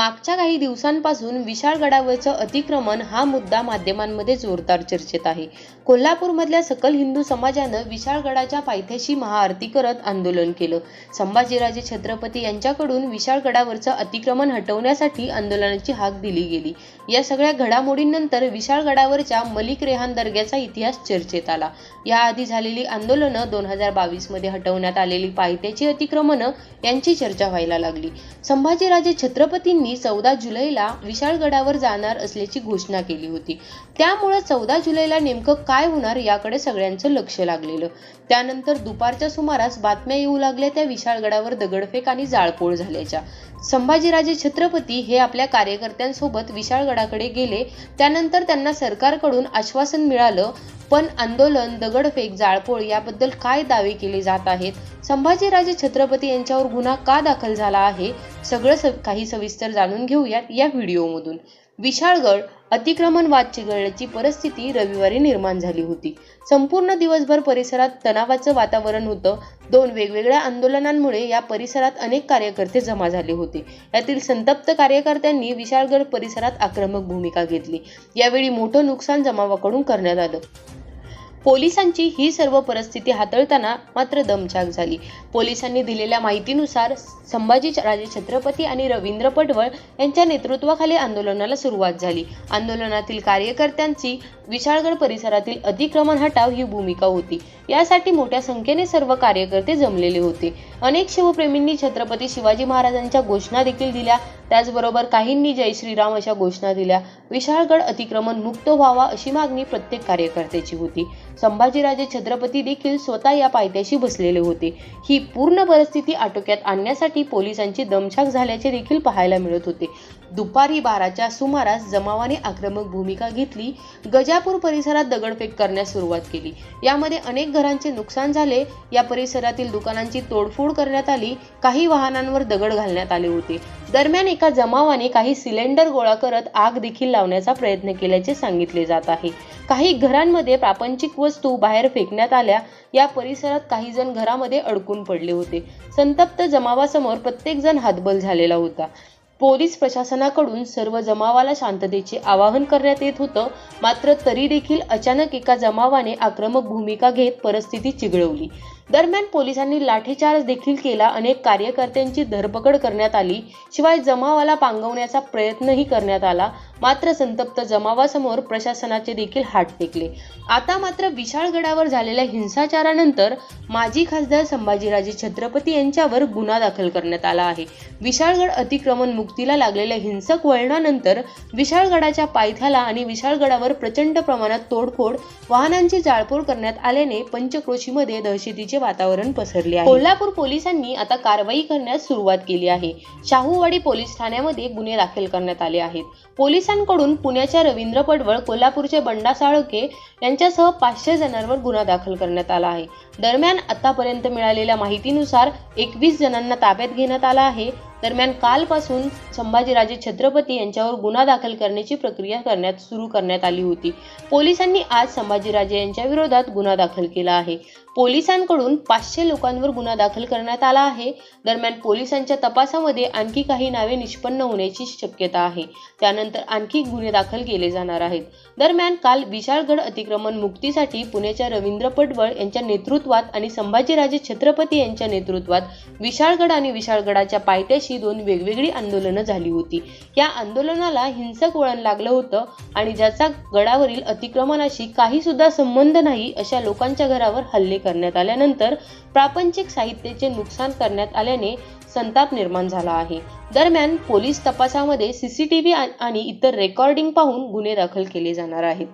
मागच्या काही दिवसांपासून विशाळगडावरचं अतिक्रमण हा मुद्दा माध्यमांमध्ये जोरदार चर्चेत आहे. कोल्हापूरमधल्या सकल हिंदू समाजानं विशाळगडाच्या पायथ्याशी महाआरती करत आंदोलन केलं. संभाजीराजे छत्रपती यांच्याकडून विशाळगडावरचं अतिक्रमण हटवण्यासाठी आंदोलनाची हाक दिली गेली. या सगळ्या घडामोडींनंतर विशाळगडावरच्या मलिक रेहान दर्ग्याचा इतिहास चर्चेत आला. याआधी झालेली आंदोलनं दोन हजार बावीसमध्ये हटवण्यात आलेली पायथ्याची अतिक्रमणं यांची चर्चा व्हायला लागली. संभाजीराजे छत्रपतींनी चौदा जुलैला विशाळगडावर जाणार असल्याची घोषणा केली होती. त्यामुळे चौदा जुलैला नेमकं काय होणार याकडे सगळ्यांचं लक्ष लागलेलं. त्यानंतर दुपारच्या सुमारास बातम्या येऊ लागल्या त्या विशाळगडावर दगडफेक आणि जाळपोळ झाल्याच्या. संभाजीराजे छत्रपती हे आपल्या कार्यकर्त्यांसोबत विशाळगडाकडे गेले. त्यानंतर त्यांना सरकारकडून आश्वासन मिळालं पण आंदोलन दगडफेक जाळपोळ याबद्दल काय दावे केले जात आहेत? संभाजीराजे छत्रपती यांच्यावर गुन्हा का दाखल झाला आहे? सगळं स काही सविस्तर जाणून घेऊयात या व्हिडिओमधून. विशाळगड अतिक्रमण वाद चिघळण्याची परिस्थिती रविवारी निर्माण झाली होती. संपूर्ण दिवसभर परिसरात तणावाचं वातावरण होतं. दोन वेगवेगळ्या आंदोलनांमुळे या परिसरात अनेक कार्यकर्ते जमा झाले होते. यातील संतप्त कार्यकर्त्यांनी विशाळगड परिसरात आक्रमक भूमिका घेतली. यावेळी मोठं नुकसान जमावाकडून करण्यात आलं. पोलिसांची ही सर्व परिस्थिती हाताळताना मात्र दमछाक झाली. पोलिसांनी दिलेल्या माहितीनुसार संभाजी राजे छत्रपती आणि रवींद्र पटवळ यांच्या नेतृत्वाखाली आंदोलनाला सुरुवात झाली. आंदोलनातील कार्यकर्त्यांची विशाळगड परिसरातील अतिक्रमण हटाव ही भूमिका होती. यासाठी मोठ्या संख्येने सर्व कार्यकर्ते जमलेले होते. अनेक शिवप्रेमींनी छत्रपती शिवाजी महाराजांच्या घोषणा देखील दिल्या. त्याचबरोबर काहींनी जय श्रीराम अशा घोषणा दिल्या. विशाळगड अतिक्रमण मुक्त व्हावा अशी मागणी प्रत्येक कार्यकर्त्याची होती. संभाजीराजे छत्रपती देखील स्वतः या पायथ्याशी बसलेले होते. ही पूर्ण परिस्थिती आटोक्यात आणण्यासाठी पोलिसांची दमछाक झाल्याचे देखील पाहायला मिळत होते. दुपारी बाराच्या सुमारास जमावाने आक्रमक भूमिका घेतली. गजापूर परिसरात दगडफेक करण्यास सुरुवात केली. यामध्ये अनेक घरांचे नुकसान झाले. या परिसरातील दुकानांची तोडफोड करण्यात आली. काही वाहनांवर दगड घालण्यात आले होते. दरम्यान एका जमावाने काही सिलेंडर गोळा करत आग देखील लावण्याचा प्रयत्न केल्याचे सांगितले जात आहे. काही घरांमध्ये प्रापंचिक वस्तू बाहेर फेकण्यात आल्या. या परिसरात काही जण घरामध्ये अडकून पडले होते. संतप्त जमावासमोर प्रत्येक जण हातबल झालेला होता. पोलीस प्रशासनाकडून सर्व जमावाला शांततेचे आवाहन करण्यात येत होतं. मात्र तरी देखील अचानक एका जमावाने आक्रमक भूमिका घेत परिस्थिती चिघळवली. दरम्यान पोलिसांनी लाठीचार्ज देखील केला. अनेक कार्यकर्त्यांची धरपकड करण्यात आली. शिवाय जमावाला पांगवण्याचा प्रयत्नही करण्यात आला. मात्र संतप्त जमावासमोर प्रशासनाचे देखील हात टेकले. आता मात्र विशाळगडावर झालेल्या हिंसाचारानंतर माजी खासदार संभाजीराजे छत्रपती यांच्यावर गुन्हा दाखल करण्यात आला आहे. विशाळगड अतिक्रमण मुक्तीला लागलेल्या हिंसक वळणानंतर विशाळगडाच्या पायथ्याला आणि विशाळगडावर प्रचंड प्रमाणात तोडफोड वाहनांची जाळपोळ करण्यात आल्याने पंचक्रोशीमध्ये दहशतीचे वातावरण पसरले आहे. कोल्हापूर पोलिसांनी आता कारवाई करण्यास सुरुवात केली आहे. शाहूवाडी पोलीस ठाण्यामध्ये गुन्हे दाखल करण्यात आले आहेत. पोलिसांकडून पुण्याच्या रवींद्र पडवळ कोल्हापूरचे बंडा साळके यांच्यासह पाचशे जणांवर गुन्हा दाखल करण्यात आला आहे. दरम्यान आतापर्यंत मिळालेल्या माहितीनुसार एकवीस जणांना ताब्यात घेण्यात आला आहे. दरम्यान कालपासून संभाजीराजे छत्रपती यांच्यावर गुन्हा दाखल करण्याची प्रक्रिया करण्यात सुरू करण्यात आली होती. पोलिसांनी आज संभाजीराजे यांच्या विरोधात गुन्हा दाखल केला आहे. पोलिसांकडून पाचशे लोकांवर गुन्हा दाखल करण्यात आला आहे. दरम्यान पोलिसांच्या तपासामध्ये आणखी काही नावे निष्पन्न होण्याची शक्यता आहे. त्यानंतर आणखी गुन्हे दाखल केले जाणार आहेत. दरम्यान काल विशाळगड अतिक्रमण मुक्तीसाठी पुण्याच्या रवींद्र पटवळ यांच्या नेतृत्वात आणि संभाजीराजे छत्रपती यांच्या नेतृत्वात विशाळगड आणि विशाळगडाच्या पायथ्याशी दोन वेगवेगळी आंदोलनं झाली होती. या आंदोलनाला हिंसक वळण लागलं होतं आणि ज्याचा गडावरील अतिक्रमणाशी काही सुद्धा संबंध नाही अशा लोकांच्या घरावर हल्ले करण्यात आल्यानंतर प्रापंचिक साहित्याचे नुकसान करण्यात आल्याने संताप निर्माण झाला आहे. दरम्यान पोलीस तपासामध्ये सीसीटीव्ही आणि इतर रेकॉर्डिंग पाहून गुन्हे दाखल केले जाणार आहेत.